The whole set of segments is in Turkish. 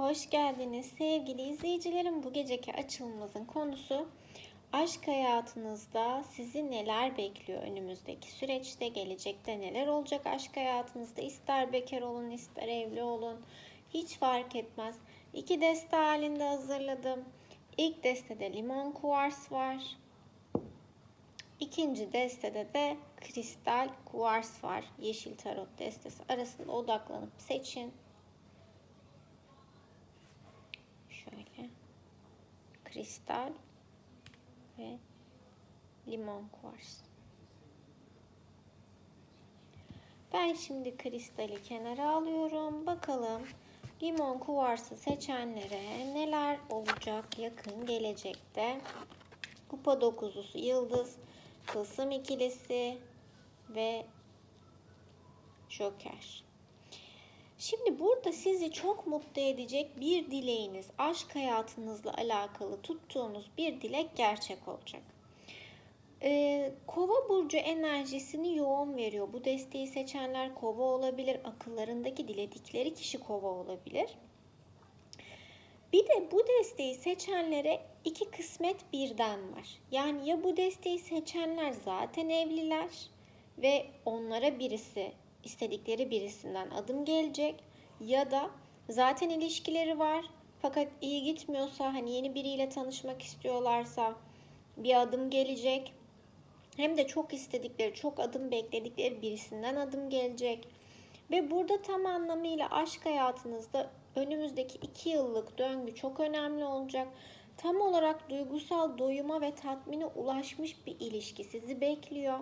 Hoş geldiniz sevgili izleyicilerim. Bu geceki açılımımızın konusu aşk hayatınızda sizi neler bekliyor önümüzdeki süreçte, gelecekte neler olacak aşk hayatınızda? İster bekar olun, ister evli olun. Hiç fark etmez. İki deste halinde hazırladım. İlk destede limon kuvars var. İkinci destede de kristal kuvars var. Yeşil tarot destesi arasında odaklanıp seçin. Şöyle kristal ve limon kuvars. Ben şimdi kristali kenara alıyorum. Bakalım limon kuvarsı seçenlere neler olacak yakın gelecekte. Kupa dokuzlusu yıldız, tılsım ikilisi ve joker. Şimdi burada sizi çok mutlu edecek bir dileğiniz, aşk hayatınızla alakalı tuttuğunuz bir dilek gerçek olacak. Ee, kova burcu enerjisini yoğun veriyor. Bu desteği seçenler kova olabilir, akıllarındaki diledikleri kişi kova olabilir. Bir de bu desteği seçenlere iki kısmet birden var. Yani ya bu desteği seçenler zaten evliler ve onlara birisi istedikleri birisinden adım gelecek ya da zaten ilişkileri var fakat iyi gitmiyorsa hani yeni biriyle tanışmak istiyorlarsa bir adım gelecek. Hem de çok istedikleri, çok adım bekledikleri birisinden adım gelecek. Ve burada tam anlamıyla aşk hayatınızda önümüzdeki iki yıllık döngü çok önemli olacak. Tam olarak duygusal doyuma ve tatmine ulaşmış bir ilişki sizi bekliyor.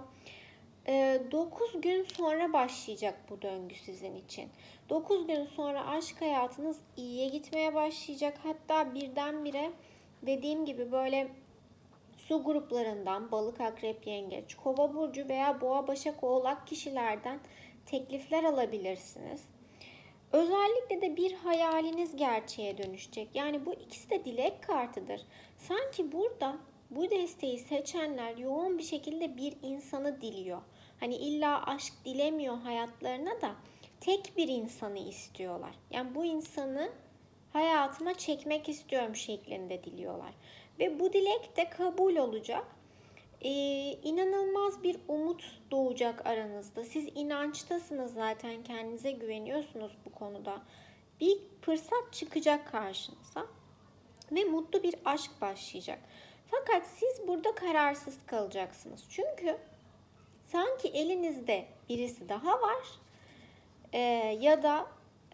9 gün sonra başlayacak bu döngü sizin için. 9 gün sonra aşk hayatınız iyiye gitmeye başlayacak. Hatta birdenbire dediğim gibi böyle su gruplarından balık, akrep, yengeç, kova burcu veya boğa, başak, oğlak kişilerden teklifler alabilirsiniz. Özellikle de bir hayaliniz gerçeğe dönüşecek. Yani bu ikisi de dilek kartıdır. Sanki burada bu desteği seçenler yoğun bir şekilde bir insanı diliyor. Hani illa aşk dilemiyor hayatlarına da tek bir insanı istiyorlar. Yani bu insanı hayatıma çekmek istiyorum şeklinde diliyorlar. Ve bu dilek de kabul olacak. Ee, inanılmaz bir umut doğacak aranızda. Siz inançtasınız zaten kendinize güveniyorsunuz bu konuda. Bir fırsat çıkacak karşınıza ve mutlu bir aşk başlayacak. Fakat siz burada kararsız kalacaksınız. Çünkü sanki elinizde birisi daha var e, ya da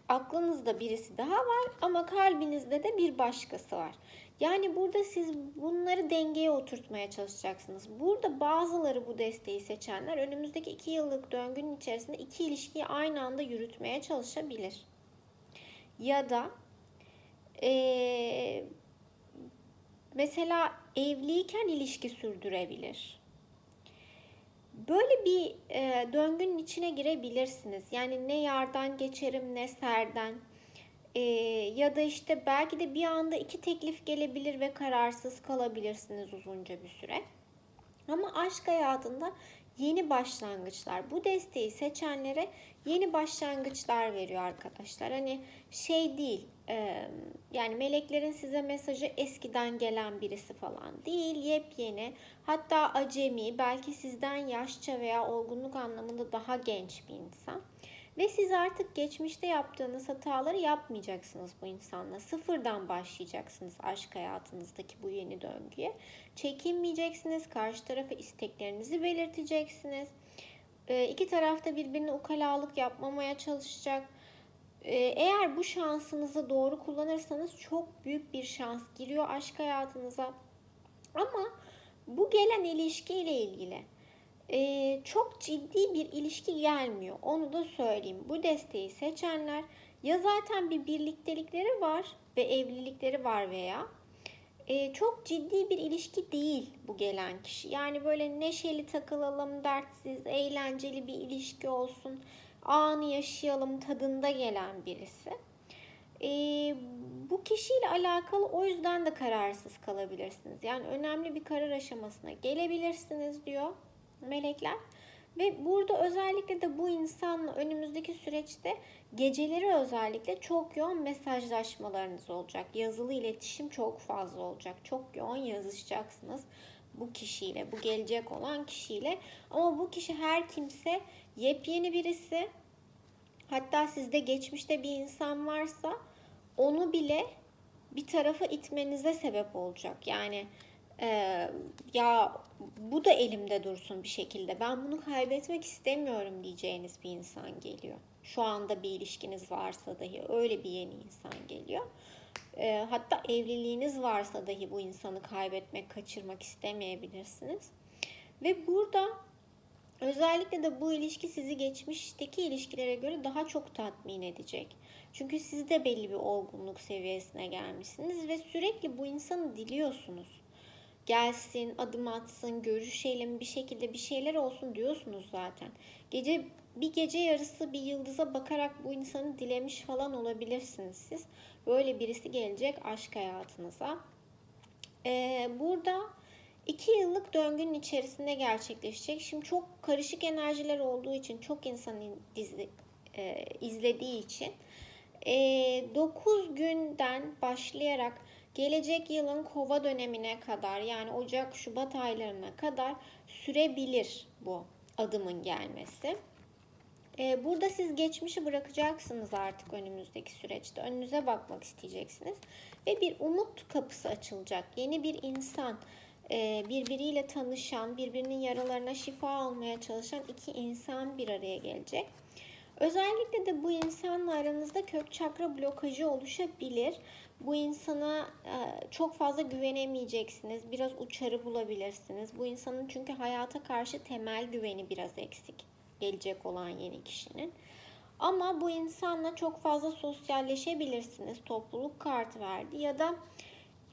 aklınızda birisi daha var ama kalbinizde de bir başkası var. Yani burada siz bunları dengeye oturtmaya çalışacaksınız. Burada bazıları bu desteği seçenler önümüzdeki iki yıllık döngünün içerisinde iki ilişkiyi aynı anda yürütmeye çalışabilir. Ya da ee, mesela evliyken ilişki sürdürebilir. Böyle bir e, döngünün içine girebilirsiniz. Yani ne yardan geçerim ne serden. E, ya da işte belki de bir anda iki teklif gelebilir ve kararsız kalabilirsiniz uzunca bir süre. Ama aşk hayatında yeni başlangıçlar. Bu desteği seçenlere yeni başlangıçlar veriyor arkadaşlar. Hani şey değil, e, yani meleklerin size mesajı eskiden gelen birisi falan değil, yepyeni. Hatta acemi, belki sizden yaşça veya olgunluk anlamında daha genç bir insan. Ve siz artık geçmişte yaptığınız hataları yapmayacaksınız bu insanla. Sıfırdan başlayacaksınız aşk hayatınızdaki bu yeni döngüye. Çekinmeyeceksiniz, karşı tarafa isteklerinizi belirteceksiniz. E, iki tarafta birbirine ukalalık yapmamaya çalışacak. E, eğer bu şansınızı doğru kullanırsanız çok büyük bir şans giriyor aşk hayatınıza. Ama bu gelen ilişkiyle ilgili e, çok ciddi bir ilişki gelmiyor. Onu da söyleyeyim. Bu desteği seçenler ya zaten bir birliktelikleri var ve evlilikleri var veya e, çok ciddi bir ilişki değil bu gelen kişi. Yani böyle neşeli takılalım, dertsiz, eğlenceli bir ilişki olsun, anı yaşayalım tadında gelen birisi. E, bu kişiyle alakalı o yüzden de kararsız kalabilirsiniz. Yani önemli bir karar aşamasına gelebilirsiniz diyor melekler. Ve burada özellikle de bu insanla önümüzdeki süreçte geceleri özellikle çok yoğun mesajlaşmalarınız olacak. Yazılı iletişim çok fazla olacak. Çok yoğun yazışacaksınız bu kişiyle, bu gelecek olan kişiyle. Ama bu kişi her kimse yepyeni birisi. Hatta sizde geçmişte bir insan varsa onu bile bir tarafa itmenize sebep olacak. Yani e, ya bu da elimde dursun bir şekilde. Ben bunu kaybetmek istemiyorum diyeceğiniz bir insan geliyor. Şu anda bir ilişkiniz varsa dahi öyle bir yeni insan geliyor. E, hatta evliliğiniz varsa dahi bu insanı kaybetmek, kaçırmak istemeyebilirsiniz. Ve burada özellikle de bu ilişki sizi geçmişteki ilişkilere göre daha çok tatmin edecek. Çünkü siz de belli bir olgunluk seviyesine gelmişsiniz ve sürekli bu insanı diliyorsunuz. Gelsin, adım atsın, görüşelim, bir şekilde bir şeyler olsun diyorsunuz zaten. Gece bir gece yarısı bir yıldıza bakarak bu insanı dilemiş falan olabilirsiniz siz. Böyle birisi gelecek aşk hayatınıza. Ee, burada iki yıllık döngünün içerisinde gerçekleşecek. Şimdi çok karışık enerjiler olduğu için, çok insanın dizi, e, izlediği için e, 9 günden başlayarak gelecek yılın kova dönemine kadar yani Ocak, Şubat aylarına kadar sürebilir bu adımın gelmesi. Ee, burada siz geçmişi bırakacaksınız artık önümüzdeki süreçte. Önünüze bakmak isteyeceksiniz. Ve bir umut kapısı açılacak. Yeni bir insan, e, birbiriyle tanışan, birbirinin yaralarına şifa almaya çalışan iki insan bir araya gelecek. Özellikle de bu insanla aranızda kök çakra blokajı oluşabilir. Bu insana e, çok fazla güvenemeyeceksiniz. Biraz uçarı bulabilirsiniz. Bu insanın çünkü hayata karşı temel güveni biraz eksik. Gelecek olan yeni kişinin. Ama bu insanla çok fazla sosyalleşebilirsiniz. Topluluk kartı verdi ya da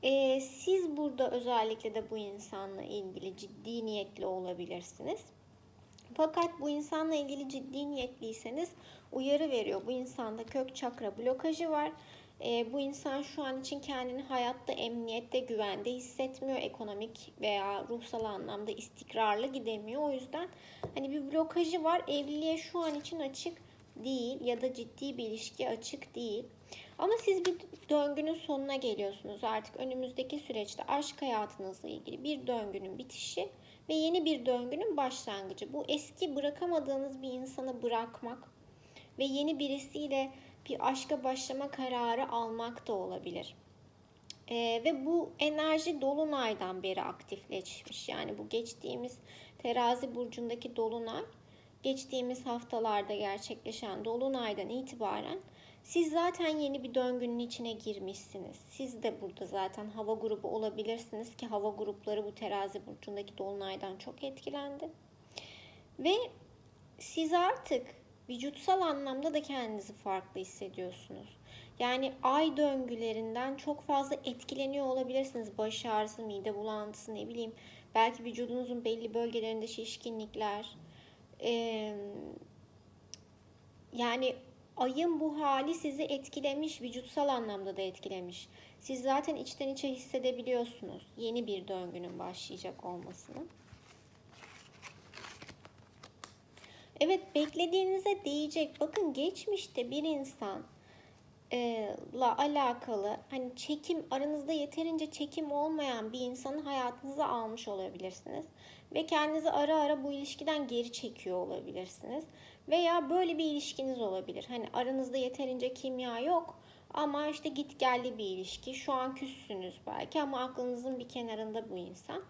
e, siz burada özellikle de bu insanla ilgili ciddi niyetli olabilirsiniz. Fakat bu insanla ilgili ciddi niyetliyseniz uyarı veriyor. Bu insanda kök çakra blokajı var. E, bu insan şu an için kendini hayatta, emniyette, güvende hissetmiyor. Ekonomik veya ruhsal anlamda istikrarlı gidemiyor. O yüzden hani bir blokajı var. Evliliğe şu an için açık değil ya da ciddi bir ilişki açık değil. Ama siz bir döngünün sonuna geliyorsunuz. Artık önümüzdeki süreçte aşk hayatınızla ilgili bir döngünün bitişi ve yeni bir döngünün başlangıcı. Bu eski bırakamadığınız bir insanı bırakmak ve yeni birisiyle bir aşka başlama kararı almak da olabilir. Ee, ve bu enerji dolunaydan beri aktifleşmiş. Yani bu geçtiğimiz terazi burcundaki dolunay geçtiğimiz haftalarda gerçekleşen dolunaydan itibaren siz zaten yeni bir döngünün içine girmişsiniz. Siz de burada zaten hava grubu olabilirsiniz ki hava grupları bu terazi burcundaki dolunaydan çok etkilendi. Ve siz artık vücutsal anlamda da kendinizi farklı hissediyorsunuz. Yani ay döngülerinden çok fazla etkileniyor olabilirsiniz. Baş ağrısı, mide bulantısı ne bileyim. Belki vücudunuzun belli bölgelerinde şişkinlikler. Ee, yani ayın bu hali sizi etkilemiş, vücutsal anlamda da etkilemiş. Siz zaten içten içe hissedebiliyorsunuz yeni bir döngünün başlayacak olmasını. Evet beklediğinize değecek. Bakın geçmişte bir insan la alakalı hani çekim aranızda yeterince çekim olmayan bir insanı hayatınıza almış olabilirsiniz ve kendinizi ara ara bu ilişkiden geri çekiyor olabilirsiniz veya böyle bir ilişkiniz olabilir. Hani aranızda yeterince kimya yok ama işte git geldi bir ilişki. Şu an küssünüz belki ama aklınızın bir kenarında bu insan.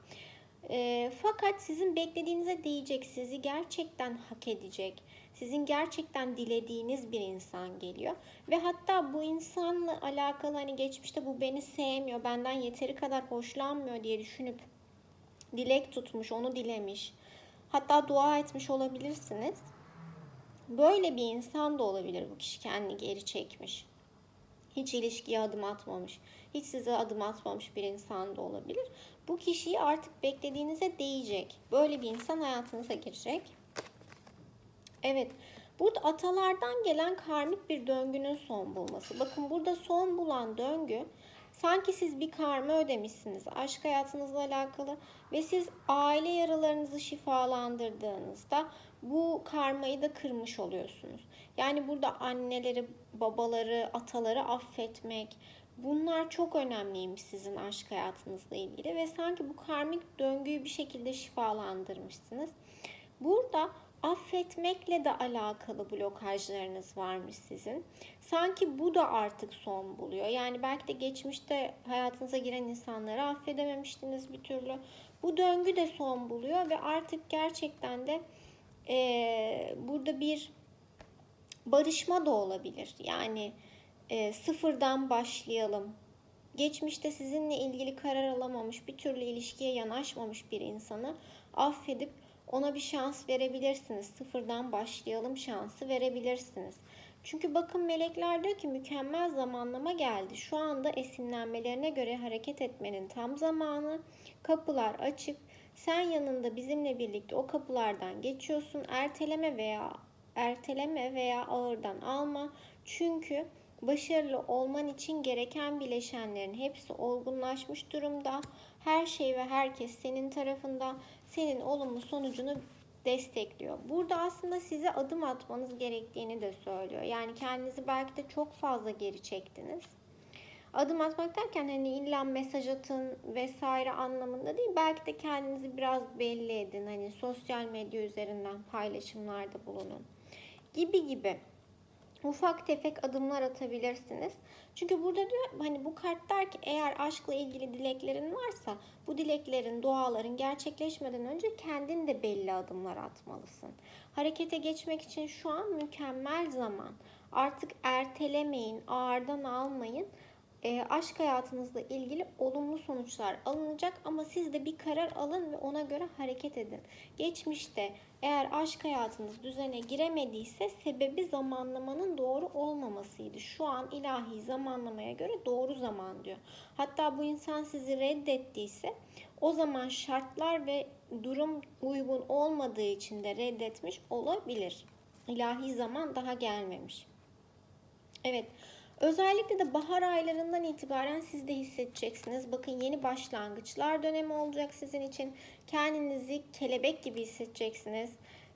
E, fakat sizin beklediğinize değecek, sizi gerçekten hak edecek, sizin gerçekten dilediğiniz bir insan geliyor. Ve hatta bu insanla alakalı hani geçmişte bu beni sevmiyor, benden yeteri kadar hoşlanmıyor diye düşünüp dilek tutmuş, onu dilemiş. Hatta dua etmiş olabilirsiniz. Böyle bir insan da olabilir bu kişi kendini geri çekmiş. Hiç ilişkiye adım atmamış, hiç size adım atmamış bir insan da olabilir. Bu kişiyi artık beklediğinize değecek. Böyle bir insan hayatınıza girecek. Evet, burada atalardan gelen karmik bir döngünün son bulması. Bakın burada son bulan döngü Sanki siz bir karma ödemişsiniz aşk hayatınızla alakalı ve siz aile yaralarınızı şifalandırdığınızda bu karmayı da kırmış oluyorsunuz. Yani burada anneleri, babaları, ataları affetmek bunlar çok önemliymiş sizin aşk hayatınızla ilgili ve sanki bu karmik döngüyü bir şekilde şifalandırmışsınız. Burada affetmekle de alakalı blokajlarınız varmış sizin. Sanki bu da artık son buluyor. Yani belki de geçmişte hayatınıza giren insanları affedememiştiniz bir türlü. Bu döngü de son buluyor ve artık gerçekten de e, burada bir barışma da olabilir. Yani e, sıfırdan başlayalım. Geçmişte sizinle ilgili karar alamamış, bir türlü ilişkiye yanaşmamış bir insanı affedip ona bir şans verebilirsiniz. Sıfırdan başlayalım şansı verebilirsiniz. Çünkü bakın melekler diyor ki mükemmel zamanlama geldi. Şu anda esinlenmelerine göre hareket etmenin tam zamanı. Kapılar açık. Sen yanında bizimle birlikte o kapılardan geçiyorsun. Erteleme veya erteleme veya ağırdan alma. Çünkü başarılı olman için gereken bileşenlerin hepsi olgunlaşmış durumda. Her şey ve herkes senin tarafında senin olumlu sonucunu destekliyor. Burada aslında size adım atmanız gerektiğini de söylüyor. Yani kendinizi belki de çok fazla geri çektiniz. Adım atmak derken hani illa mesaj atın vesaire anlamında değil. Belki de kendinizi biraz belli edin. Hani sosyal medya üzerinden paylaşımlarda bulunun. Gibi gibi ufak tefek adımlar atabilirsiniz. Çünkü burada diyor hani bu kart der ki eğer aşkla ilgili dileklerin varsa bu dileklerin, duaların gerçekleşmeden önce kendin de belli adımlar atmalısın. Harekete geçmek için şu an mükemmel zaman. Artık ertelemeyin, ağırdan almayın. E, aşk hayatınızla ilgili olumlu sonuçlar alınacak ama siz de bir karar alın ve ona göre hareket edin. Geçmişte eğer aşk hayatınız düzene giremediyse sebebi zamanlamanın doğru olmamasıydı. Şu an ilahi zamanlamaya göre doğru zaman diyor. Hatta bu insan sizi reddettiyse o zaman şartlar ve durum uygun olmadığı için de reddetmiş olabilir. İlahi zaman daha gelmemiş. Evet. Özellikle de bahar aylarından itibaren siz de hissedeceksiniz. Bakın yeni başlangıçlar dönemi olacak sizin için. Kendinizi kelebek gibi hissedeceksiniz.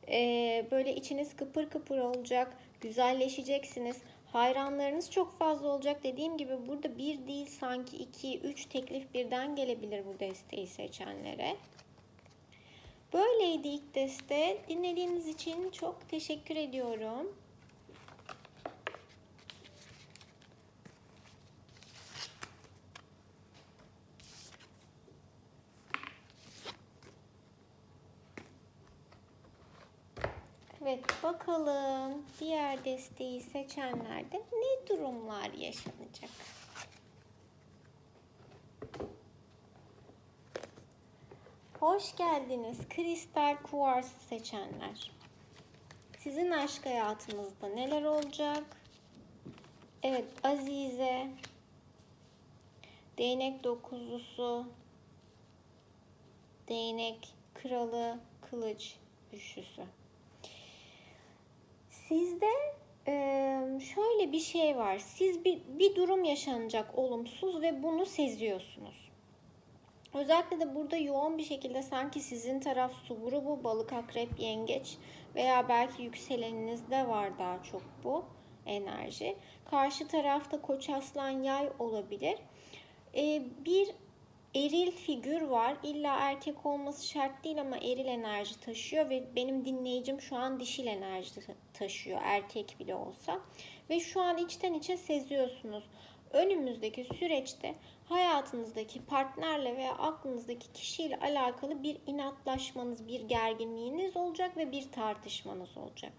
Ee, böyle içiniz kıpır kıpır olacak. Güzelleşeceksiniz. Hayranlarınız çok fazla olacak. Dediğim gibi burada bir değil sanki iki, üç teklif birden gelebilir bu desteği seçenlere. Böyleydi ilk deste. Dinlediğiniz için çok teşekkür ediyorum. Evet bakalım diğer desteği seçenlerde ne durumlar yaşanacak? Hoş geldiniz kristal kuvarsı seçenler. Sizin aşk hayatınızda neler olacak? Evet Azize, değnek dokuzlusu, değnek kralı, kılıç üçlüsü. Sizde şöyle bir şey var. Siz bir, bir durum yaşanacak olumsuz ve bunu seziyorsunuz. Özellikle de burada yoğun bir şekilde sanki sizin taraf su grubu, balık, akrep, yengeç veya belki yükseleninizde var daha çok bu enerji. Karşı tarafta koç, aslan, yay olabilir. Bir eril figür var. İlla erkek olması şart değil ama eril enerji taşıyor ve benim dinleyicim şu an dişil enerji taşıyor erkek bile olsa. Ve şu an içten içe seziyorsunuz. Önümüzdeki süreçte hayatınızdaki partnerle veya aklınızdaki kişiyle alakalı bir inatlaşmanız, bir gerginliğiniz olacak ve bir tartışmanız olacak.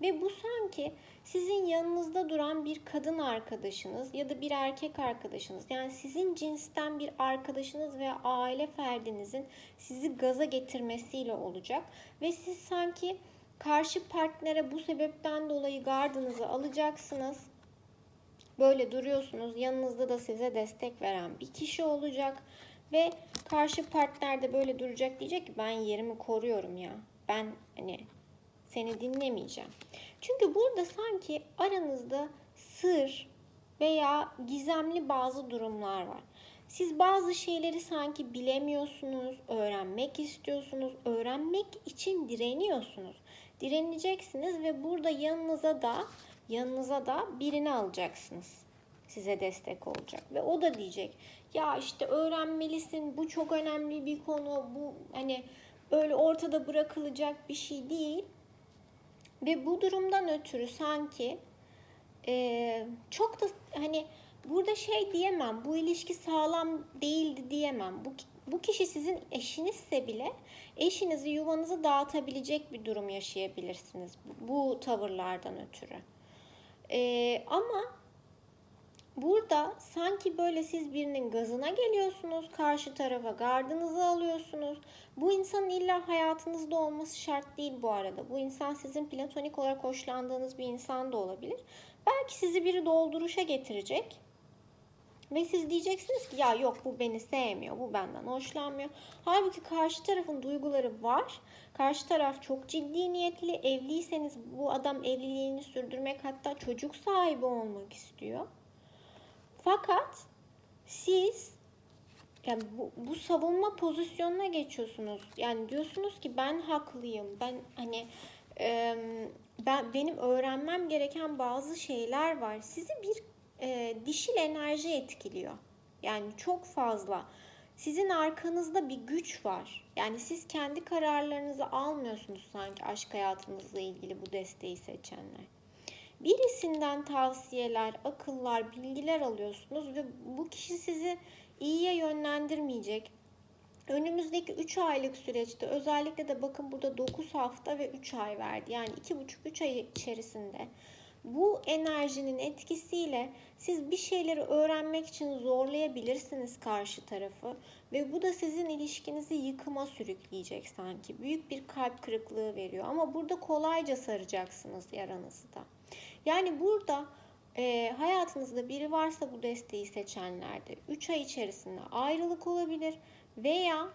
Ve bu sanki sizin yanınızda duran bir kadın arkadaşınız ya da bir erkek arkadaşınız yani sizin cinsten bir arkadaşınız veya aile ferdinizin sizi gaza getirmesiyle olacak ve siz sanki karşı partnere bu sebepten dolayı gardınızı alacaksınız. Böyle duruyorsunuz. Yanınızda da size destek veren bir kişi olacak ve karşı partner de böyle duracak diyecek ki ben yerimi koruyorum ya. Ben hani seni dinlemeyeceğim. Çünkü burada sanki aranızda sır, veya gizemli bazı durumlar var. Siz bazı şeyleri sanki bilemiyorsunuz, öğrenmek istiyorsunuz, öğrenmek için direniyorsunuz. Direneceksiniz ve burada yanınıza da yanınıza da birini alacaksınız. Size destek olacak ve o da diyecek ya işte öğrenmelisin bu çok önemli bir konu bu hani öyle ortada bırakılacak bir şey değil. Ve bu durumdan ötürü sanki e, çok da hani burada şey diyemem bu ilişki sağlam değildi diyemem. Bu, bu kişi sizin eşinizse bile eşinizi yuvanızı dağıtabilecek bir durum yaşayabilirsiniz bu, bu tavırlardan ötürü. E, ama Burada sanki böyle siz birinin gazına geliyorsunuz, karşı tarafa gardınızı alıyorsunuz. Bu insanın illa hayatınızda olması şart değil bu arada. Bu insan sizin platonik olarak hoşlandığınız bir insan da olabilir. Belki sizi biri dolduruşa getirecek. Ve siz diyeceksiniz ki ya yok bu beni sevmiyor, bu benden hoşlanmıyor. Halbuki karşı tarafın duyguları var. Karşı taraf çok ciddi niyetli. Evliyseniz bu adam evliliğini sürdürmek hatta çocuk sahibi olmak istiyor. Fakat siz yani bu, bu savunma pozisyonuna geçiyorsunuz. Yani diyorsunuz ki ben haklıyım. Ben hani e, ben benim öğrenmem gereken bazı şeyler var. Sizi bir e, dişil enerji etkiliyor. Yani çok fazla. Sizin arkanızda bir güç var. Yani siz kendi kararlarınızı almıyorsunuz sanki aşk hayatınızla ilgili bu desteği seçenler. Birisinden tavsiyeler, akıllar, bilgiler alıyorsunuz ve bu kişi sizi iyiye yönlendirmeyecek. Önümüzdeki 3 aylık süreçte özellikle de bakın burada 9 hafta ve 3 ay verdi. Yani 2,5-3 ay içerisinde bu enerjinin etkisiyle siz bir şeyleri öğrenmek için zorlayabilirsiniz karşı tarafı ve bu da sizin ilişkinizi yıkıma sürükleyecek sanki. Büyük bir kalp kırıklığı veriyor ama burada kolayca saracaksınız yaranızı da. Yani burada e, hayatınızda biri varsa bu desteği seçenlerde 3 ay içerisinde ayrılık olabilir veya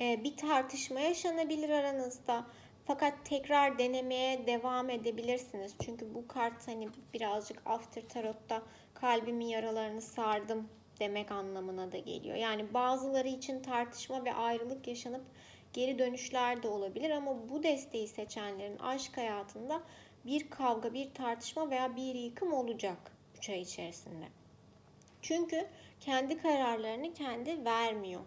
e, bir tartışma yaşanabilir aranızda. Fakat tekrar denemeye devam edebilirsiniz. Çünkü bu kart hani birazcık after tarotta kalbimin yaralarını sardım demek anlamına da geliyor. Yani bazıları için tartışma ve ayrılık yaşanıp geri dönüşler de olabilir ama bu desteği seçenlerin aşk hayatında bir kavga, bir tartışma veya bir yıkım olacak 3 ay içerisinde. Çünkü kendi kararlarını kendi vermiyor.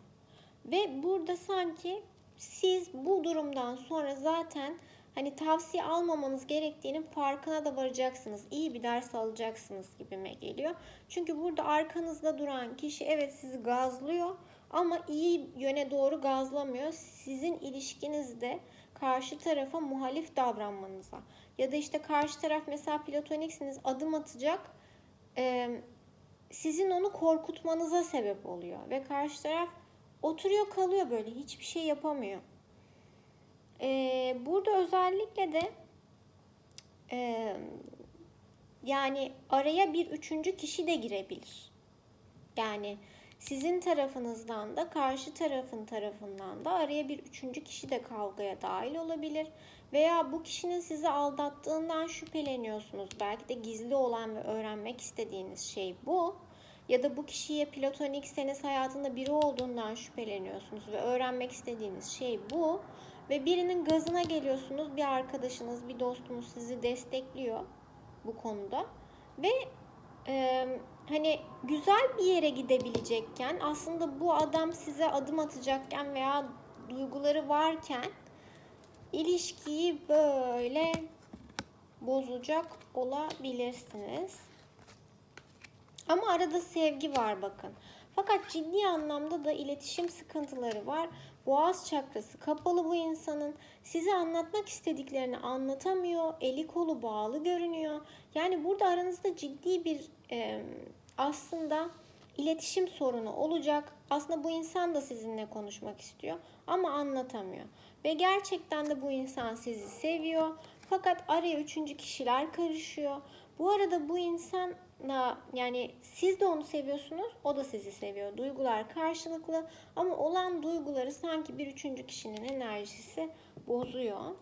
Ve burada sanki siz bu durumdan sonra zaten hani tavsiye almamanız gerektiğinin farkına da varacaksınız. İyi bir ders alacaksınız gibime geliyor. Çünkü burada arkanızda duran kişi evet sizi gazlıyor ama iyi yöne doğru gazlamıyor. Sizin ilişkinizde karşı tarafa muhalif davranmanıza ya da işte karşı taraf mesela platoniksiniz adım atacak sizin onu korkutmanıza sebep oluyor ve karşı taraf oturuyor kalıyor böyle hiçbir şey yapamıyor. Burada özellikle de yani araya bir üçüncü kişi de girebilir. Yani sizin tarafınızdan da karşı tarafın tarafından da araya bir üçüncü kişi de kavgaya dahil olabilir. Veya bu kişinin sizi aldattığından şüpheleniyorsunuz. Belki de gizli olan ve öğrenmek istediğiniz şey bu. Ya da bu kişiye platonikseniz hayatında biri olduğundan şüpheleniyorsunuz ve öğrenmek istediğiniz şey bu. Ve birinin gazına geliyorsunuz. Bir arkadaşınız, bir dostunuz sizi destekliyor bu konuda. Ve e, hani güzel bir yere gidebilecekken aslında bu adam size adım atacakken veya duyguları varken ilişkiyi böyle bozacak olabilirsiniz. Ama arada sevgi var bakın. Fakat ciddi anlamda da iletişim sıkıntıları var. Boğaz çakrası kapalı bu insanın. Size anlatmak istediklerini anlatamıyor. Eli kolu bağlı görünüyor. Yani burada aranızda ciddi bir e, aslında iletişim sorunu olacak. Aslında bu insan da sizinle konuşmak istiyor ama anlatamıyor. Ve gerçekten de bu insan sizi seviyor. Fakat araya üçüncü kişiler karışıyor. Bu arada bu insanla yani siz de onu seviyorsunuz, o da sizi seviyor. Duygular karşılıklı ama olan duyguları sanki bir üçüncü kişinin enerjisi bozuyor.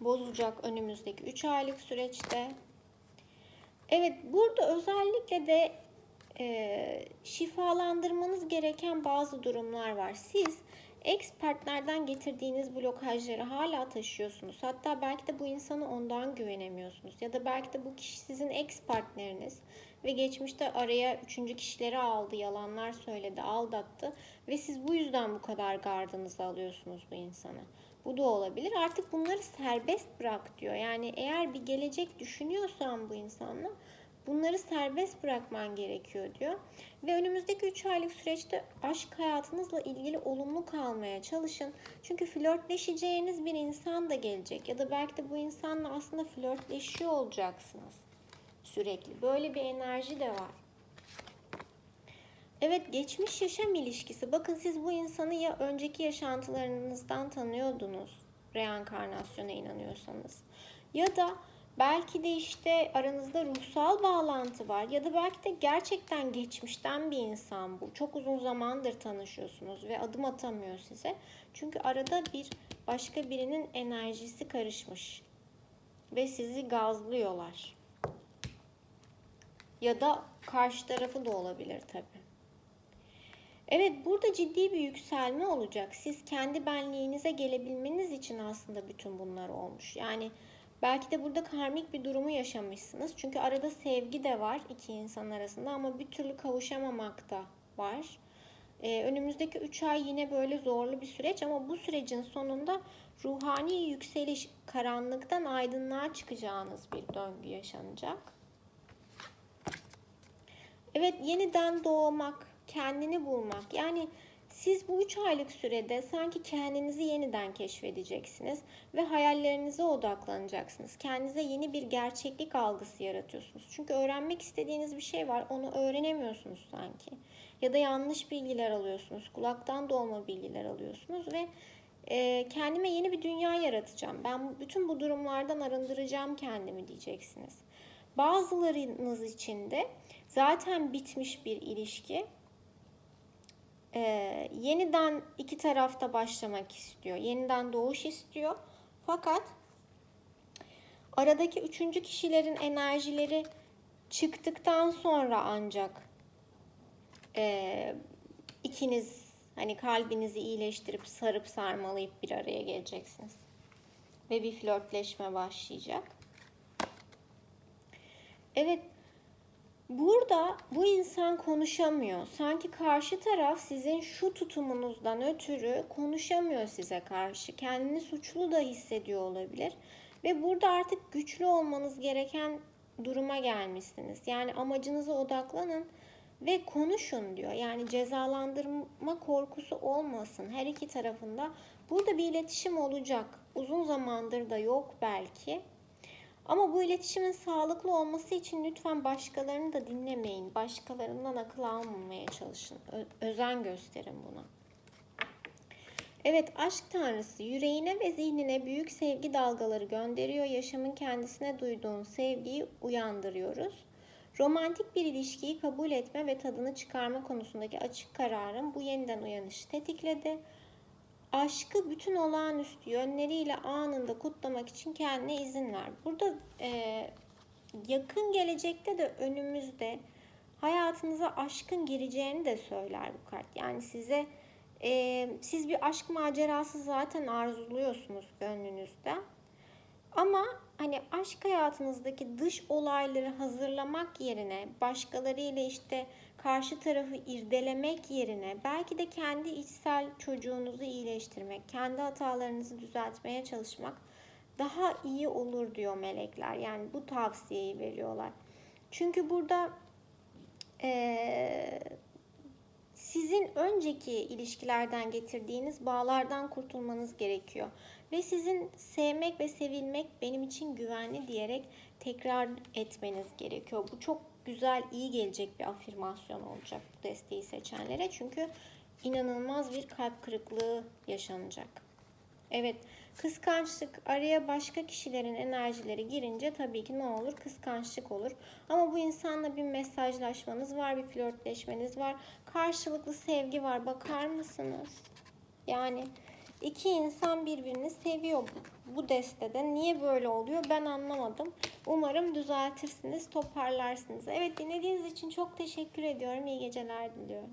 Bozacak önümüzdeki 3 aylık süreçte. Evet, burada özellikle de e, şifalandırmanız gereken bazı durumlar var. Siz ex partnerden getirdiğiniz blokajları hala taşıyorsunuz. Hatta belki de bu insana ondan güvenemiyorsunuz. Ya da belki de bu kişi sizin ex partneriniz ve geçmişte araya üçüncü kişileri aldı, yalanlar söyledi, aldattı ve siz bu yüzden bu kadar gardınızı alıyorsunuz bu insana. Bu da olabilir. Artık bunları serbest bırak diyor. Yani eğer bir gelecek düşünüyorsan bu insanla bunları serbest bırakman gerekiyor diyor. Ve önümüzdeki 3 aylık süreçte aşk hayatınızla ilgili olumlu kalmaya çalışın. Çünkü flörtleşeceğiniz bir insan da gelecek. Ya da belki de bu insanla aslında flörtleşiyor olacaksınız sürekli. Böyle bir enerji de var. Evet geçmiş yaşam ilişkisi. Bakın siz bu insanı ya önceki yaşantılarınızdan tanıyordunuz. Reenkarnasyona inanıyorsanız. Ya da belki de işte aranızda ruhsal bağlantı var. Ya da belki de gerçekten geçmişten bir insan bu. Çok uzun zamandır tanışıyorsunuz ve adım atamıyor size. Çünkü arada bir başka birinin enerjisi karışmış. Ve sizi gazlıyorlar. Ya da karşı tarafı da olabilir tabii. Evet burada ciddi bir yükselme olacak. Siz kendi benliğinize gelebilmeniz için aslında bütün bunlar olmuş. Yani belki de burada karmik bir durumu yaşamışsınız. Çünkü arada sevgi de var iki insan arasında ama bir türlü kavuşamamak da var. Ee, önümüzdeki 3 ay yine böyle zorlu bir süreç ama bu sürecin sonunda ruhani yükseliş, karanlıktan aydınlığa çıkacağınız bir döngü yaşanacak. Evet yeniden doğmak, kendini bulmak. Yani siz bu 3 aylık sürede sanki kendinizi yeniden keşfedeceksiniz ve hayallerinize odaklanacaksınız. Kendinize yeni bir gerçeklik algısı yaratıyorsunuz. Çünkü öğrenmek istediğiniz bir şey var, onu öğrenemiyorsunuz sanki. Ya da yanlış bilgiler alıyorsunuz, kulaktan dolma bilgiler alıyorsunuz ve e, kendime yeni bir dünya yaratacağım. Ben bütün bu durumlardan arındıracağım kendimi diyeceksiniz. Bazılarınız için de zaten bitmiş bir ilişki e, yeniden iki tarafta başlamak istiyor. Yeniden doğuş istiyor. Fakat aradaki üçüncü kişilerin enerjileri çıktıktan sonra ancak e, ikiniz hani kalbinizi iyileştirip sarıp sarmalayıp bir araya geleceksiniz. Ve bir flörtleşme başlayacak. Evet Burada bu insan konuşamıyor. Sanki karşı taraf sizin şu tutumunuzdan ötürü konuşamıyor size karşı. Kendini suçlu da hissediyor olabilir. Ve burada artık güçlü olmanız gereken duruma gelmişsiniz. Yani amacınıza odaklanın ve konuşun diyor. Yani cezalandırma korkusu olmasın her iki tarafında. Burada bir iletişim olacak. Uzun zamandır da yok belki. Ama bu iletişimin sağlıklı olması için lütfen başkalarını da dinlemeyin. Başkalarından akıl almamaya çalışın. Ö- özen gösterin buna. Evet aşk tanrısı yüreğine ve zihnine büyük sevgi dalgaları gönderiyor. Yaşamın kendisine duyduğun sevgiyi uyandırıyoruz. Romantik bir ilişkiyi kabul etme ve tadını çıkarma konusundaki açık kararın bu yeniden uyanışı tetikledi aşkı bütün olağanüstü yönleriyle anında kutlamak için kendine izin ver. Burada e, yakın gelecekte de önümüzde hayatınıza aşkın gireceğini de söyler bu kart. Yani size e, siz bir aşk macerası zaten arzuluyorsunuz gönlünüzde. Ama hani aşk hayatınızdaki dış olayları hazırlamak yerine başkalarıyla işte karşı tarafı irdelemek yerine belki de kendi içsel çocuğunuzu iyileştirmek, kendi hatalarınızı düzeltmeye çalışmak daha iyi olur diyor melekler. Yani bu tavsiyeyi veriyorlar. Çünkü burada ee, önceki ilişkilerden getirdiğiniz bağlardan kurtulmanız gerekiyor. Ve sizin sevmek ve sevilmek benim için güvenli diyerek tekrar etmeniz gerekiyor. Bu çok güzel, iyi gelecek bir afirmasyon olacak bu desteği seçenlere. Çünkü inanılmaz bir kalp kırıklığı yaşanacak. Evet, kıskançlık araya başka kişilerin enerjileri girince tabii ki ne olur? Kıskançlık olur. Ama bu insanla bir mesajlaşmanız var, bir flörtleşmeniz var. Karşılıklı sevgi var. Bakar mısınız? Yani İki insan birbirini seviyor bu- destede. Niye böyle oluyor ben anlamadım. Umarım düzeltirsiniz, toparlarsınız. Evet dinlediğiniz için çok teşekkür ediyorum. İyi geceler diliyorum.